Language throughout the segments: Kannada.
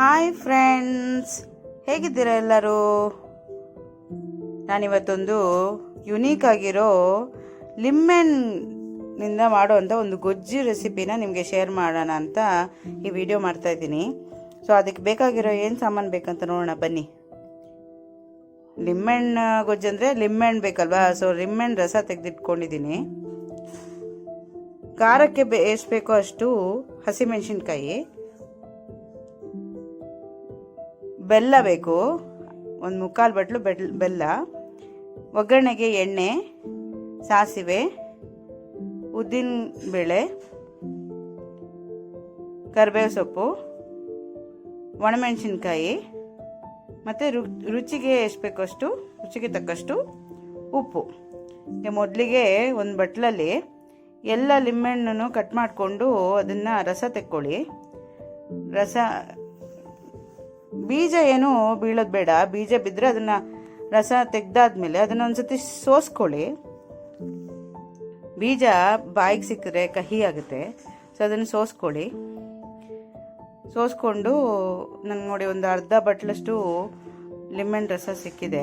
ಹಾಯ್ ಫ್ರೆಂಡ್ಸ್ ಹೇಗಿದ್ದೀರಾ ಎಲ್ಲರೂ? ನಾನಿವತ್ತೊಂದು ಯುನೀಕ್ ಆಗಿರೋ ಲಿಮ್ಮೆನ್ನಿಂದ ಮಾಡುವಂಥ ಒಂದು ಗೊಜ್ಜು ರೆಸಿಪಿನ ನಿಮಗೆ ಶೇರ್ ಮಾಡೋಣ ಅಂತ ಈ ವಿಡಿಯೋ ಮಾಡ್ತಾ ಇದ್ದೀನಿ. ಸೊ ಅದಕ್ಕೆ ಬೇಕಾಗಿರೋ ಏನು ಸಾಮಾನು ಬೇಕಂತ ನೋಡೋಣ, ಬನ್ನಿ. ಲಿಮ್ಮೆಣ್ಣು ಗೊಜ್ಜು ಅಂದರೆ ಲಿಮ್ಮೆಣ್ಣು ಬೇಕಲ್ವಾ? ಸೊ ಲಿಮ್ಮೆಣ್ಣು ರಸ ತೆಗೆದಿಟ್ಕೊಂಡಿದ್ದೀನಿ. ಖಾರಕ್ಕೆ ಬೇ, ಎಷ್ಟು ಬೇಕೋ ಅಷ್ಟು ಹಸಿಮೆಣಸಿನ್ಕಾಯಿ. ಬೆಲ್ಲ ಬೇಕು. ಒಂದು ಮುಕ್ಕಾಲು ಬಟ್ಲು ಬೆಲ್ ಬೆಲ್ಲ. ಒಗ್ಗರಣೆಗೆ ಎಣ್ಣೆ, ಸಾಸಿವೆ, ಉದ್ದಿನ ಬೇಳೆ, ಕರಿಬೇವು ಸೊಪ್ಪು, ಒಣಮೆಣಸಿನ್ಕಾಯಿ, ಮತ್ತು ರು, ರುಚಿಗೆ ಎಷ್ಟು ಬೇಕೋ ಅಷ್ಟು ರುಚಿಗೆ ತಕ್ಕಷ್ಟು ಉಪ್ಪು. ಮೊದಲಿಗೆ ಒಂದು ಬಟ್ಲಲ್ಲಿ ಎಲ್ಲ ಲಿಂಬೆಹಣ್ಣನ್ನು ಕಟ್ ಮಾಡಿಕೊಂಡು ಅದನ್ನು ರಸ ತೆಕ್ಕೊಳ್ಳಿ. ರಸ ಬೀಜ ಏನು ಬೀಳೋದು ಬೇಡ. ಬೀಜ ಬಿದ್ದರೆ ಅದನ್ನು ರಸ ತೆಗ್ದಾದ್ಮೇಲೆ ಅದನ್ನು ಒಂದ್ಸತಿ ಸೋಸ್ಕೊಳ್ಳಿ. ಬೀಜ ಬಾಯಿಗೆ ಸಿಕ್ಕಿದ್ರೆ ಕಹಿ ಆಗುತ್ತೆ. ಸೊ ಅದನ್ನು ಸೋಸ್ಕೊಳ್ಳಿ. ಸೋಸ್ಕೊಂಡು ನನಗೆ ನೋಡಿ ಒಂದು ಅರ್ಧ ಬಟ್ಲಷ್ಟು ಲಿಂಬೆಹಣ್ಣು ರಸ ಸಿಕ್ಕಿದೆ.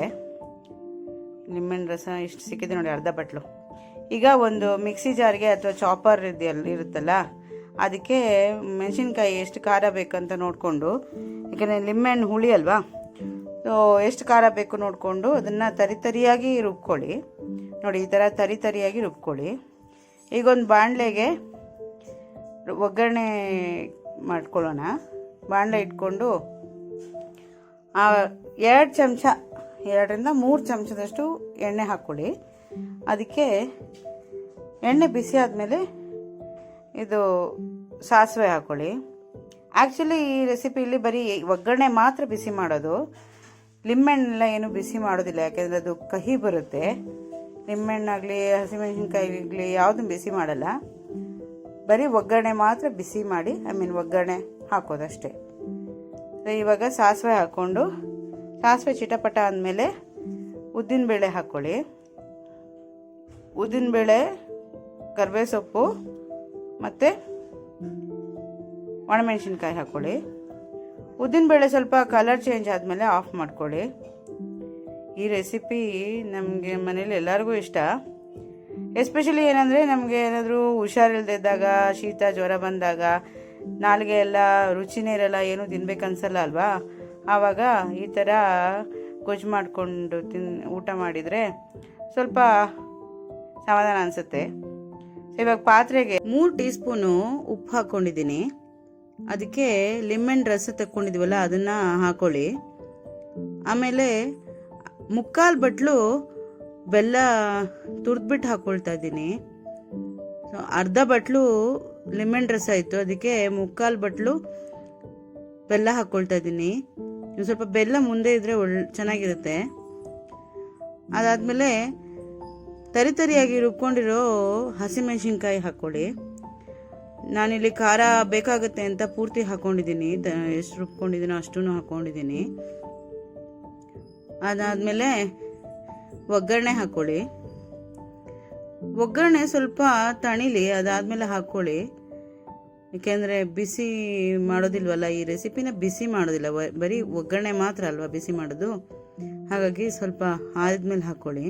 ಲಿಂಬೆಹಣ್ಣು ರಸ ಇಷ್ಟು ಸಿಕ್ಕಿದೆ ನೋಡಿ, ಅರ್ಧ ಬಟ್ಲು. ಈಗ ಒಂದು ಮಿಕ್ಸಿ ಜಾರ್ಗೆ ಅಥವಾ ಚಾಪರ್ ಇದೆಯಲ್ಲ ಇರುತ್ತಲ್ಲ, ಅದಕ್ಕೆ ಮೆಣಸಿನ್ಕಾಯಿ ಎಷ್ಟು ಖಾರ ಬೇಕಂತ ನೋಡಿಕೊಂಡು ಯಾಕಂದರೆ ಲಿಂಬೆಹಣ್ಣು ಹುಳಿ ಅಲ್ವಾ? ಸೊ ಎಷ್ಟು ಖಾರ ಬೇಕು ನೋಡಿಕೊಂಡು ಅದನ್ನು ತರಿ ತರಿಯಾಗಿ ರುಬ್ಕೊಳ್ಳಿ. ನೋಡಿ, ಈ ಥರ ತರಿ ತರಿಯಾಗಿ ರುಬ್ಕೊಳ್ಳಿ. ಈಗ ಒಂದು ಬಾಣಲೆಗೆ ಒಗ್ಗರಣೆ ಮಾಡ್ಕೊಳ್ಳೋಣ. ಬಾಣಲೆ ಇಟ್ಕೊಂಡು ಎರಡು ಚಮಚ, ಎರಡರಿಂದ ಮೂರು ಚಮಚದಷ್ಟು ಎಣ್ಣೆ ಹಾಕ್ಕೊಳ್ಳಿ. ಅದಕ್ಕೆ ಎಣ್ಣೆ ಬಿಸಿ ಆದಮೇಲೆ ಇದು ಸಾಸಿವೆ ಹಾಕ್ಕೊಳ್ಳಿ. ಆ್ಯಕ್ಚುಲಿ ಈ ರೆಸಿಪಿಯಲ್ಲಿ ಬರೀ ಒಗ್ಗರಣೆ ಮಾತ್ರ ಬಿಸಿ ಮಾಡೋದು. ಲಿಂಬೆಹಣ್ಣೆಲ್ಲ ಏನು ಬಿಸಿ ಮಾಡೋದಿಲ್ಲ, ಯಾಕೆಂದರೆ ಅದು ಕಹಿ ಬರುತ್ತೆ. ಲಿಂಬೆಹಣ್ಣಾಗಲಿ ಹಸಿಮೆಣಸಿನ್ಕಾಯಿ ಯಾವುದೂ ಬಿಸಿ ಮಾಡಲ್ಲ. ಬರೀ ಒಗ್ಗರಣೆ ಮಾತ್ರ ಬಿಸಿ ಮಾಡಿ ಐ ಮೀನ್ ಒಗ್ಗರಣೆ ಹಾಕೋದಷ್ಟೇ. ಇವಾಗ ಸಾಸಿವೆ ಹಾಕ್ಕೊಂಡು, ಸಾಸಿವೆ ಚಿಟಪಟ ಅಂದಮೇಲೆ ಉದ್ದಿನಬೇಳೆ ಹಾಕ್ಕೊಳ್ಳಿ ಉದ್ದಿನಬೇಳೆ ಕರಿಬೇವು ಸೊಪ್ಪು ಮತ್ತು ಒಣಮೆಣಸಿನ್ಕಾಯಿ ಹಾಕ್ಕೊಳ್ಳಿ ಉದ್ದಿನಬೇಳೆ ಸ್ವಲ್ಪ ಕಲರ್ ಚೇಂಜ್ ಆದಮೇಲೆ ಆಫ್ ಮಾಡ್ಕೊಳ್ಳಿ. ಈ ರೆಸಿಪಿ ನಮಗೆ ಮನೇಲಿ ಎಲ್ಲರಿಗೂ ಇಷ್ಟ. ಎಸ್ಪೆಷಲಿ ಏನಂದರೆ ನಮಗೆ ಏನಾದರೂ ಹುಷಾರಿಲ್ದಿದ್ದಾಗ ಶೀತ, ಜ್ವರ ಬಂದಾಗ, ನಾಲಿಗೆ ಎಲ್ಲ ರುಚಿನೇ ಇರಲ್ಲ, ಏನೂ ತಿನ್ಬೇಕನ್ಸಲ್ಲ ಅಲ್ವಾ? ಆವಾಗ ಈ ಥರ ಗೊಜ್ಜು ಮಾಡಿಕೊಂಡು ತಿನ್, ಊಟ ಮಾಡಿದರೆ ಸ್ವಲ್ಪ ಸಮಾಧಾನ ಅನಿಸುತ್ತೆ. ಇವಾಗ ಪಾತ್ರೆಗೆ ಮೂರು ಟೀ ಸ್ಪೂನು ಉಪ್ಪು ಹಾಕ್ಕೊಂಡಿದ್ದೀನಿ ಅದಕ್ಕೆ ಲಿಮನ್ ರಸ ತಕ್ಕೊಂಡಿದ್ವಲ್ಲ, ಅದನ್ನು ಹಾಕೊಳ್ಳಿ. ಆಮೇಲೆ ಮುಕ್ಕಾಲು ಬಟ್ಲು ಬೆಲ್ಲ ತುರಿದ್ಬಿಟ್ಟು ಹಾಕ್ಕೊಳ್ತಾ ಇದ್ದೀನಿ. ಸೊ ಅರ್ಧ ಬಟ್ಲು ಲಿಮನ್ ರಸ ಇತ್ತು, ಅದಕ್ಕೆ ಮುಕ್ಕಾಲು ಬಟ್ಲು ಬೆಲ್ಲ ಹಾಕ್ಕೊಳ್ತಾ ಇದ್ದೀನಿ. ಸ್ವಲ್ಪ ಬೆಲ್ಲ ಮುಂದೆ ಇದ್ದರೆ ಒಳ್ಳೆ ಚೆನ್ನಾಗಿರುತ್ತೆ. ಅದಾದಮೇಲೆ ತರಿತರಿಯಾಗಿ ರುಬ್ಕೊಂಡಿರೋ ಹಸಿಮೆಣಸಿನ್ಕಾಯಿ ಹಾಕ್ಕೊಳ್ಳಿ ನಾನಿಲ್ಲಿ ಖಾರ ಬೇಕಾಗುತ್ತೆ ಅಂತ ಪೂರ್ತಿ ಹಾಕ್ಕೊಂಡಿದ್ದೀನಿ ಎಷ್ಟು ರುಬ್ಕೊಂಡಿದ್ದೀನೋ ಅಷ್ಟೂ ಹಾಕ್ಕೊಂಡಿದ್ದೀನಿ ಅದಾದಮೇಲೆ ಒಗ್ಗರಣೆ ಹಾಕ್ಕೊಳ್ಳಿ ಒಗ್ಗರಣೆ ಸ್ವಲ್ಪ ತಣಿಲಿ, ಅದಾದಮೇಲೆ ಹಾಕ್ಕೊಳ್ಳಿ ಏಕೆಂದರೆ ಬಿಸಿ ಮಾಡೋದಿಲ್ವಲ್ಲ, ಈ ರೆಸಿಪಿನ ಬಿಸಿ ಮಾಡೋದಿಲ್ಲ. ಬರೀ ಒಗ್ಗರಣೆ ಮಾತ್ರ ಅಲ್ವಾ ಬಿಸಿ ಮಾಡೋದು? ಹಾಗಾಗಿ ಸ್ವಲ್ಪ ಆದ್ಮೇಲೆ ಹಾಕ್ಕೊಳ್ಳಿ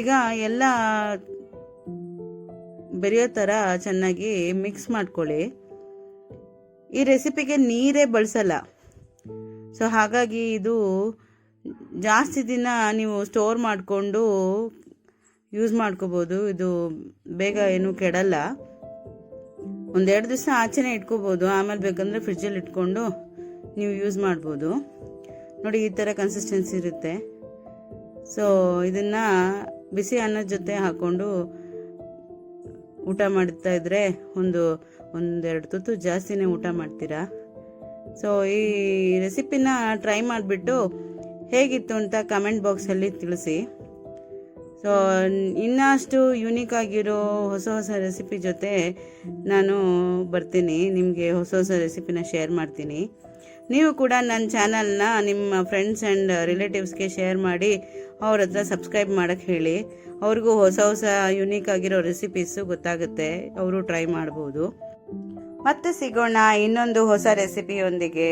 ಈಗ ಎಲ್ಲ ಬೆರೆಯೋ ಥರ ಚೆನ್ನಾಗಿ ಮಿಕ್ಸ್ ಮಾಡ್ಕೊಳ್ಳಿ. ಈ ರೆಸಿಪಿಗೆ ನೀರೇ ಬಳಸಲ್ಲ. ಸೊ ಹಾಗಾಗಿ ಇದು ಜಾಸ್ತಿ ದಿನ ನೀವು ಸ್ಟೋರ್ ಮಾಡಿಕೊಂಡು ಯೂಸ್ ಮಾಡ್ಕೋಬೋದು. ಇದು ಬೇಗ ಏನು ಕೆಡಲ್ಲ. ಒಂದೆರಡು ದಿವಸ ಆಚೆನೇ ಇಟ್ಕೋಬೋದು. ಆಮೇಲೆ ಬೇಕಂದರೆ ಫ್ರಿಜ್ಜಲ್ಲಿ ಇಟ್ಕೊಂಡು ನೀವು ಯೂಸ್ ಮಾಡ್ಬೋದು. ನೋಡಿ, ಈ ಥರ ಕನ್ಸಿಸ್ಟೆನ್ಸಿ ಇರುತ್ತೆ. ಸೊ ಇದನ್ನು ಬಿಸಿ ಅನ್ನದ ಜೊತೆ ಹಾಕ್ಕೊಂಡು ಊಟ ಮಾಡ್ತಾ ಇದ್ರೆ ಒಂದು, ಒಂದೆರಡು ತುತ್ತು ಜಾಸ್ತಿನೇ ಊಟ ಮಾಡ್ತೀರಾ? ಸೊ ಈ ರೆಸಿಪಿನ ಟ್ರೈ ಮಾಡಿಬಿಟ್ಟು ಹೇಗಿತ್ತು ಅಂತ ಕಮೆಂಟ್ ಬಾಕ್ಸಲ್ಲಿ ತಿಳಿಸಿ. ಸೊ ಇನ್ನಷ್ಟು ಯುನೀಕ್ ಆಗಿರೋ ಹೊಸ ಹೊಸ ರೆಸಿಪಿ ಜೊತೆ ನಾನು ಬರ್ತೀನಿ. ನಿಮಗೆ ಹೊಸ ಹೊಸ ರೆಸಿಪಿನ ಶೇರ್ ಮಾಡ್ತೀನಿ. ನೀವು ಕೂಡ ನನ್ನ ಚಾನಲ್ನ ನಿಮ್ಮ ಫ್ರೆಂಡ್ಸ್ ಆ್ಯಂಡ್ ರಿಲೇಟಿವ್ಸ್ಗೆ ಶೇರ್ ಮಾಡಿ ಅವ್ರ ಹತ್ರ ಸಬ್ಸ್ಕ್ರೈಬ್ ಮಾಡೋಕ್ಕೆ ಹೇಳಿ. ಅವ್ರಿಗೂ ಹೊಸ ಹೊಸ ಯುನೀಕ್ ಆಗಿರೋ ರೆಸಿಪೀಸು ಗೊತ್ತಾಗುತ್ತೆ. ಅವರು ಟ್ರೈ ಮಾಡ್ಬೋದು. ಮತ್ತೆ ಸಿಗೋಣ ಇನ್ನೊಂದು ಹೊಸ ರೆಸಿಪಿಯೊಂದಿಗೆ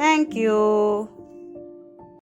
ಥ್ಯಾಂಕ್ ಯು